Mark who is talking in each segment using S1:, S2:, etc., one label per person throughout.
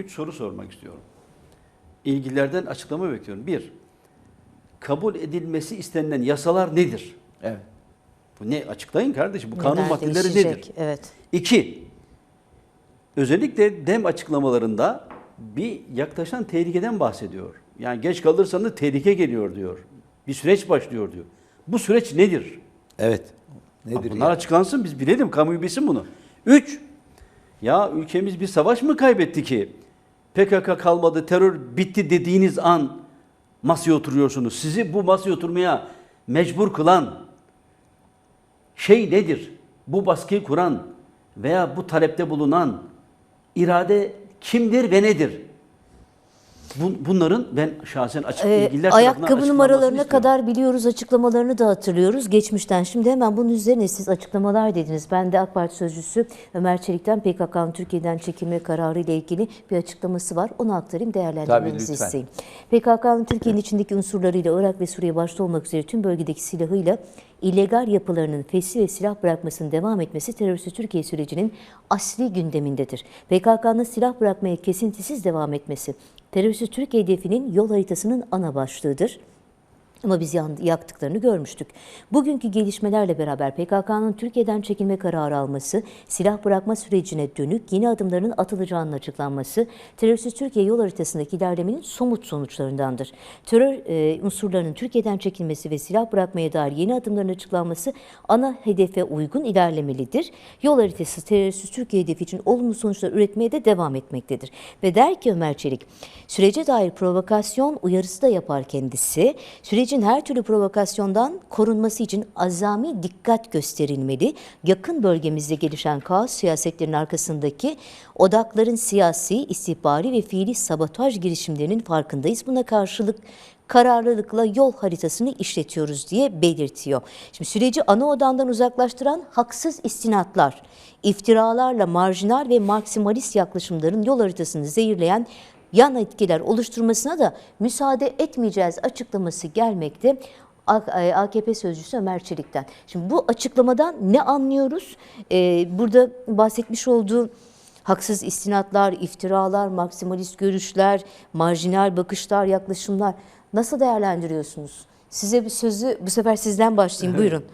S1: üç soru sormak istiyorum. İlgililerden açıklama bekliyorum. Bir, kabul edilmesi istenilen yasalar nedir?
S2: Evet.
S1: Bu ne? Açıklayın kardeşim. Bu kanun
S3: Neler
S1: maddeleri
S3: değişecek?
S1: nedir?
S3: Evet.
S1: İki, özellikle dem açıklamalarında bir yaklaşan tehlikeden bahsediyor. Yani geç kalırsanız tehlike geliyor diyor. Bir süreç başlıyor diyor. Bu süreç nedir?
S2: Evet. Nedir
S1: Bunlar
S2: ya?
S1: açıklansın biz bilelim, kamuoyu bilsin bunu. Üç, ya ülkemiz bir savaş mı kaybetti ki? PKK kalmadı, terör bitti dediğiniz an masaya oturuyorsunuz. Sizi bu masaya oturmaya mecbur kılan şey nedir? Bu baskıyı kuran veya bu talepte bulunan irade kimdir ve nedir? Bu- Bunların ben şahsen açık
S3: Ee,
S1: ilgililer
S3: ayakkabı numaralarına kadar biliyoruz, açıklamalarını da hatırlıyoruz geçmişten. Şimdi hemen bunun üzerine siz açıklamalar dediniz. Ben de AK Parti sözcüsü Ömer Çelik'ten PKK'nın Türkiye'den çekilme kararı ile ilgili bir açıklaması var. Onu aktarayım, değerlendirmenizi
S2: Tabii, lütfen.
S3: isteyeyim. PKK'nın Türkiye'nin içindeki unsurlarıyla Irak ve Suriye başta olmak üzere tüm bölgedeki silahıyla illegal yapılarının fesli ve silah bırakmasının devam etmesi terörist Türkiye sürecinin asli gündemindedir. PKK'nın silah bırakmaya kesintisiz devam etmesi terörist Türkiye hedefinin yol haritasının ana başlığıdır. Ama biz yaktıklarını görmüştük. Bugünkü gelişmelerle beraber PKK'nın Türkiye'den çekilme kararı alması, silah bırakma sürecine dönük yeni adımların atılacağının açıklanması, terörsüz Türkiye yol haritasındaki ilerlemenin somut sonuçlarındandır. Terör e, unsurlarının Türkiye'den çekilmesi ve silah bırakmaya dair yeni adımların açıklanması ana hedefe uygun ilerlemelidir. Yol haritası terörsüz Türkiye hedefi için olumlu sonuçlar üretmeye de devam etmektedir. Ve der ki Ömer Çelik, sürece dair provokasyon uyarısı da yapar kendisi. Sürecin her türlü provokasyondan korunması için azami dikkat gösterilmeli. Yakın bölgemizde gelişen kaos siyasetlerinin arkasındaki odakların siyasi, istihbari ve fiili sabotaj girişimlerinin farkındayız. Buna karşılık kararlılıkla yol haritasını işletiyoruz diye belirtiyor. Şimdi süreci ana odandan uzaklaştıran haksız istinatlar, iftiralarla marjinal ve maksimalist yaklaşımların yol haritasını zehirleyen yan etkiler oluşturmasına da müsaade etmeyeceğiz açıklaması gelmekte. AKP sözcüsü Ömer Çelik'ten. Şimdi bu açıklamadan ne anlıyoruz? Ee, burada bahsetmiş olduğu haksız istinatlar, iftiralar, maksimalist görüşler, marjinal bakışlar, yaklaşımlar nasıl değerlendiriyorsunuz? Size bir sözü bu sefer sizden başlayayım. Buyurun.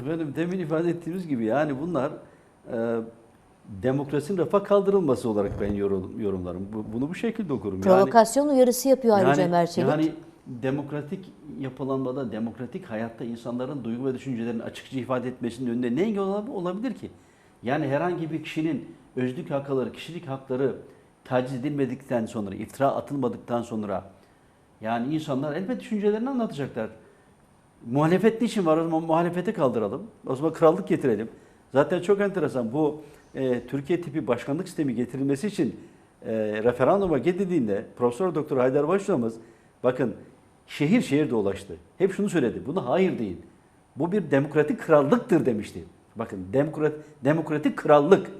S1: Efendim demin ifade ettiğimiz gibi yani bunlar e, demokrasinin rafa kaldırılması olarak ben yorum, yorumlarım. Bu- bunu bu şekilde okurum.
S3: Provokasyon uyarısı yapıyor ayrıca
S1: yani,
S3: Ömer Çelik.
S1: yani demokratik yapılanmada, demokratik hayatta insanların duygu ve düşüncelerini açıkça ifade etmesinin önünde ne engel olab- olabilir ki? Yani herhangi bir kişinin özlük hakları, kişilik hakları taciz edilmedikten sonra, iftira atılmadıktan sonra yani insanlar elbet düşüncelerini anlatacaklar. Muhalefet niçin var? O zaman muhalefete kaldıralım. O zaman krallık getirelim. Zaten çok enteresan. Bu e, Türkiye tipi başkanlık sistemi getirilmesi için e, referanduma gidildiğinde Profesör Doktor Haydar Başlamız bakın şehir şehir dolaştı. Hep şunu söyledi. Bunu hayır deyin. Bu bir demokratik krallıktır demişti. Bakın demokrat, demokratik krallık.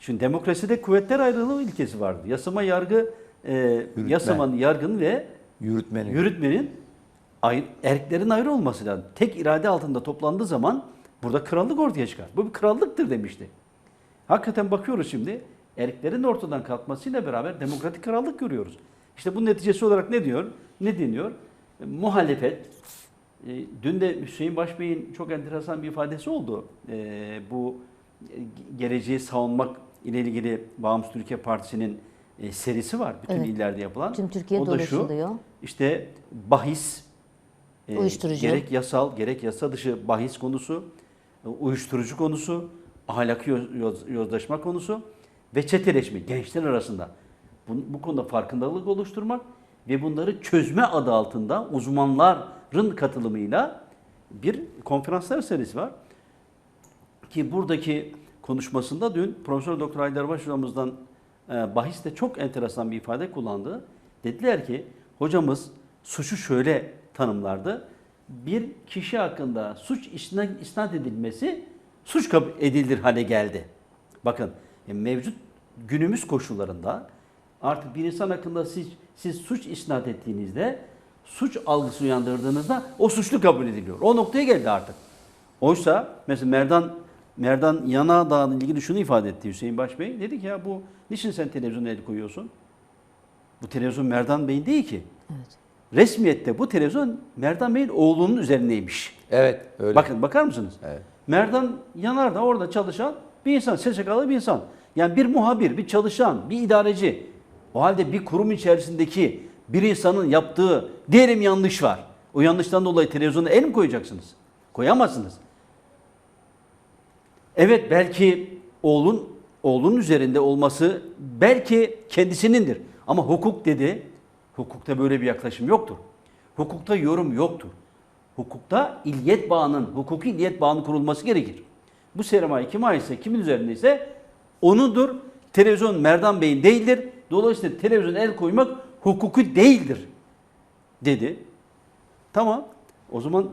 S1: Şimdi demokraside kuvvetler ayrılığı ilkesi vardı. Yasama, yargı, e, yasamanın, yargının ve
S2: Yürütmenin.
S1: yürütmenin ayrı, erklerin ayrı olması lazım. Tek irade altında toplandığı zaman burada krallık ortaya çıkar. Bu bir krallıktır demişti. Hakikaten bakıyoruz şimdi erklerin ortadan kalkmasıyla beraber demokratik krallık görüyoruz. İşte bunun neticesi olarak ne diyor? Ne deniyor? E, muhalefet. E, dün de Hüseyin Başbey'in çok enteresan bir ifadesi oldu. E, bu e, geleceği savunmak ile ilgili Bağımsız Türkiye Partisi'nin e, serisi var. Bütün
S3: Evet.
S1: illerde yapılan.
S3: Tüm Türkiye
S1: o da şu. İşte bahis, e,
S3: Uyuşturucu.
S1: gerek yasal gerek yasa dışı bahis konusu, uyuşturucu konusu, ahlaki yoz- yoz- yozlaşma konusu ve çeteleşme gençler arasında. Bu, bu konuda farkındalık oluşturmak ve bunları çözme adı altında uzmanların katılımıyla bir konferanslar serisi var. Ki buradaki konuşmasında dün Profesör Doktor Haydar Baş e, bahiste çok enteresan bir ifade kullandı. Dediler ki hocamız suçu şöyle tanımlardı. Bir kişi hakkında suç isnat, edilmesi suç kabul edilir hale geldi. Bakın e, mevcut günümüz koşullarında artık bir insan hakkında siz, siz suç isnat ettiğinizde suç algısı uyandırdığınızda o suçlu kabul ediliyor. O noktaya geldi artık. Oysa mesela Merdan Merdan Yanardağ'la ilgili şunu ifade etti Hüseyin Baş Bey. Dedi ki ya bu niçin sen televizyona el koyuyorsun? Bu televizyon Merdan Bey'in değil ki.
S3: Evet.
S1: Resmiyette bu televizyon Merdan Bey'in oğlunun üzerindeymiş.
S2: Evet öyle.
S1: Bakın bakar mısınız?
S2: Evet.
S1: Merdan Yanardağ orada çalışan bir insan, SSK'lı bir insan. Yani bir muhabir, bir çalışan, bir idareci. O halde bir kurum içerisindeki bir insanın yaptığı diyelim yanlış var. O yanlıştan dolayı televizyona el mi koyacaksınız? Koyamazsınız. Evet belki oğlun oğlunun üzerinde olması belki kendisinindir. Ama hukuk dedi. Hukukta böyle bir yaklaşım yoktur. Hukukta yorum yoktur. Hukukta illiyet bağının, hukuki illiyet bağının kurulması gerekir. Bu sermaye kime aitse, kimin üzerindeyse onudur. Televizyon Merdan Bey'in değildir. Dolayısıyla televizyona el koymak hukuki değildir dedi. Tamam. O zaman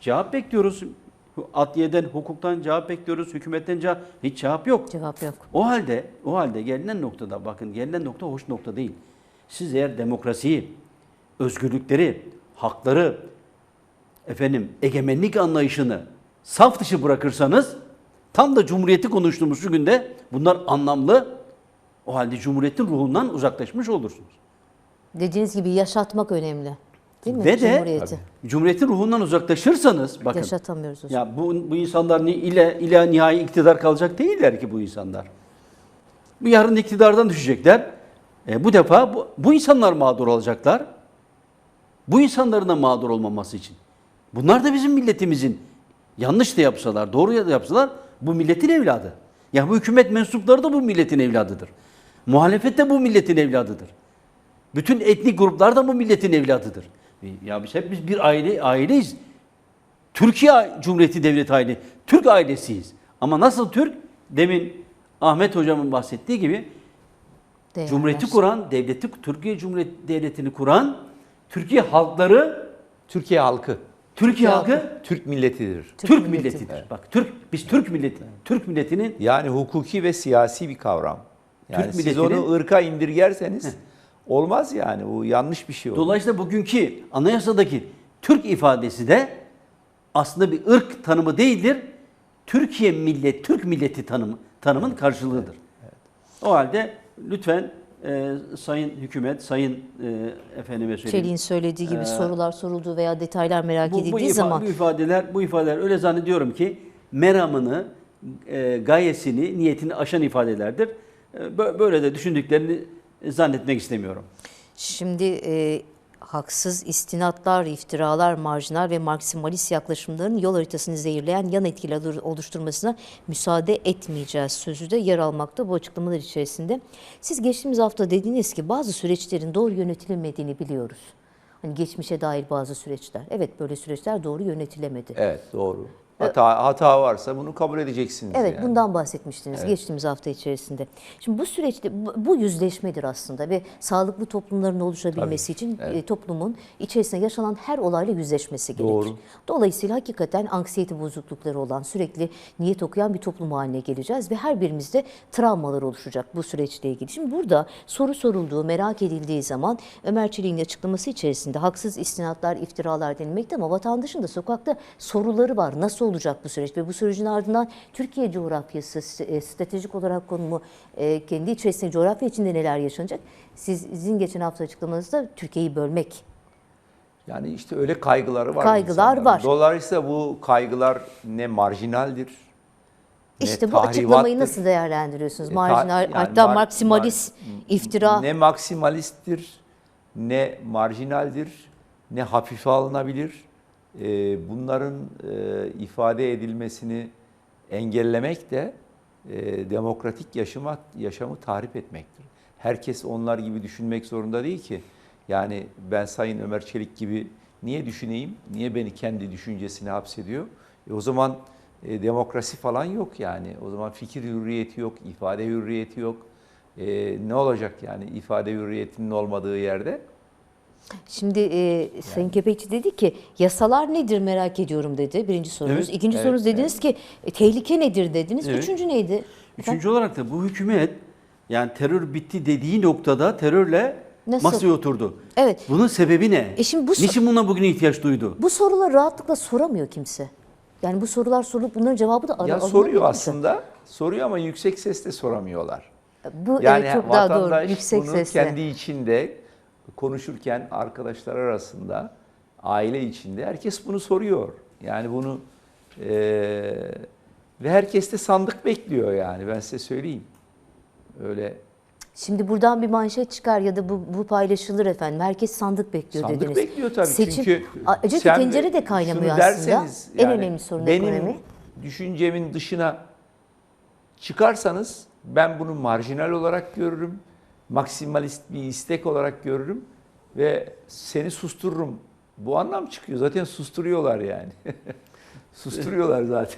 S1: cevap bekliyoruz. Adliyeden, hukuktan cevap bekliyoruz. Hükümetten cevap, hiç cevap yok.
S3: Cevap yok.
S1: O halde, o halde gelinen noktada bakın gelinen nokta hoş nokta değil. Siz eğer demokrasiyi, özgürlükleri, hakları, efendim egemenlik anlayışını saf dışı bırakırsanız tam da cumhuriyeti konuştuğumuz şu günde bunlar anlamlı. O halde cumhuriyetin ruhundan uzaklaşmış olursunuz.
S3: Dediğiniz gibi yaşatmak önemli. Değil mi?
S1: Ve de
S3: Cumhuriyeti.
S1: cumhuriyetin ruhundan uzaklaşırsanız bakın
S3: Yaşatamıyoruz hocam.
S1: Ya bu, bu insanlar ile, ile nihai iktidar kalacak değiller ki bu insanlar. Bu yarın iktidardan düşecekler. E, bu defa bu, bu insanlar mağdur olacaklar. Bu insanların da mağdur olmaması için. Bunlar da bizim milletimizin yanlış da yapsalar, doğru da yapsalar bu milletin evladı. Ya bu hükümet mensupları da bu milletin evladıdır. Muhalefet de bu milletin evladıdır. Bütün etnik gruplar da bu milletin evladıdır. Ya biz hepimiz bir aile aileyiz. Türkiye Cumhuriyeti Devleti aile, Türk ailesiyiz. Ama nasıl Türk? Demin Ahmet hocamın bahsettiği gibi
S3: Değerler.
S1: Cumhuriyeti kuran, devleti Türkiye Cumhuriyeti Devleti'ni kuran Türkiye halkları,
S2: Türkiye halkı
S1: Türkiye
S3: halkı.
S1: halkı
S2: Türk milletidir.
S1: Türk,
S3: Türk
S1: milletidir.
S3: milleti.
S1: Bak Türk biz Türk milleti. Türk milletinin
S2: Yani hukuki ve siyasi bir kavram. Yani
S1: Türk
S2: siz
S1: milletinin-
S2: onu ırka indirgerseniz olmaz yani. Bu yanlış bir şey olur.
S1: dolayısıyla bugünkü anayasadaki Türk ifadesi de aslında bir ırk tanımı değildir. Türkiye millet, Türk milleti tanımı tanımın karşılığıdır. O halde lütfen e, sayın hükümet, sayın e, efendime söyleyeyim.
S3: Çelik'in söylediği gibi
S1: Ee,
S3: sorular sorulduğu veya detaylar merak
S1: bu, bu,
S3: edildiği
S1: ifa-
S3: zaman
S1: bu ifadeler bu ifadeler öyle zannediyorum ki meramını, e, gayesini, niyetini aşan ifadelerdir. E, bö- böyle de düşündüklerini zannetmek istemiyorum.
S3: Şimdi e, haksız istinatlar, iftiralar, marjinal ve maksimalist yaklaşımların yol haritasını zehirleyen yan etkiler oluşturmasına müsaade etmeyeceğiz sözü de yer almakta bu açıklamalar içerisinde. Siz geçtiğimiz hafta dediniz ki bazı süreçlerin doğru yönetilmediğini biliyoruz. Hani geçmişe dair bazı süreçler. Evet böyle süreçler doğru yönetilemedi.
S2: Evet doğru. Hata, hata varsa bunu kabul edeceksiniz.
S3: Evet,
S2: yani.
S3: bundan bahsetmiştiniz geçtiğimiz hafta içerisinde. Şimdi bu süreçte bu- yüzleşmedir aslında ve sağlıklı toplumların oluşabilmesi için e, toplumun içerisinde yaşanan her olayla yüzleşmesi gerekir.
S2: Doğru.
S3: Dolayısıyla hakikaten anksiyete bozuklukları olan, sürekli niyet okuyan bir toplum haline geleceğiz ve her birimizde travmalar oluşacak bu süreçle ilgili. Şimdi burada soru sorulduğu, merak edildiği zaman Ömer Çelik'in açıklaması içerisinde haksız istinatlar, iftiralar denilmekte ama vatandaşın da sokakta soruları var. Nasıl olacak bu süreç ve bu sürecin ardından Türkiye coğrafyası, e, stratejik olarak konumu, e, kendi içerisinde coğrafya içinde neler yaşanacak? Siz, sizin geçen hafta açıklamanızda Türkiye'yi bölmek
S2: Yani işte öyle kaygıları var.
S3: Kaygılar
S2: insanların.
S3: var.
S2: Dolayısıyla bu kaygılar ne marjinaldir, ne
S3: İşte bu açıklamayı nasıl değerlendiriyorsunuz?
S2: E,
S3: Marjinal,
S2: yani
S3: hatta
S2: mar-
S3: maksimalist, iftira.
S2: Ne maksimalisttir, ne marjinaldir, ne hafife alınabilir. Ee, bunların e, ifade edilmesini engellemek de e, demokratik yaşama, yaşamı tahrip etmektir. Herkes onlar gibi düşünmek zorunda değil ki. Yani ben Sayın Ömer Çelik gibi niye düşüneyim, niye beni kendi düşüncesine hapsediyor? E, o zaman e, demokrasi falan yok yani. O zaman fikir hürriyeti yok, ifade hürriyeti yok. E, ne olacak yani ifade hürriyetinin olmadığı yerde?
S3: Şimdi e, Sayın Kepekçi dedi ki yasalar nedir merak ediyorum dedi birinci sorunuz.
S1: Evet,
S3: İkinci
S2: evet,
S3: sorunuz dediniz ki e, tehlike nedir dediniz.
S1: Evet.
S3: Üçüncü neydi?
S1: Üçüncü olarak da bu hükümet yani terör bitti dediği noktada terörle
S3: Nasıl?
S1: masaya oturdu.
S3: Evet.
S1: Bunun sebebi ne?
S3: E şimdi bu
S1: Niçin buna bugün ihtiyaç duydu?
S3: Bu soruları rahatlıkla soramıyor kimse. Yani bu sorular sorulup bunların cevabı da
S2: Ya soruyor aslında. Soruyor ama yüksek sesle soramıyorlar.
S3: Bu
S2: Yani
S3: evet çok daha doğru. Yüksek
S2: bunu
S3: sesle.
S2: kendi içinde konuşurken arkadaşlar arasında, aile içinde herkes bunu soruyor. Yani bunu eee, ve herkes de sandık bekliyor yani ben size söyleyeyim. Öyle
S3: Şimdi buradan bir manşet çıkar ya da bu, bu paylaşılır efendim. Herkes sandık bekliyor
S2: sandık
S3: dediniz.
S2: bekliyor tabii
S3: Seçim,
S2: çünkü sen
S3: tencere de kaynamıyor aslında.
S2: derseniz,
S3: en
S2: yani
S3: önemli sorun
S2: benim
S3: ekonomi.
S2: düşüncemin dışına çıkarsanız ben bunu marjinal olarak görürüm. Maksimalist bir istek olarak görürüm ve seni sustururum. Bu anlam çıkıyor. Zaten susturuyorlar yani. susturuyorlar zaten.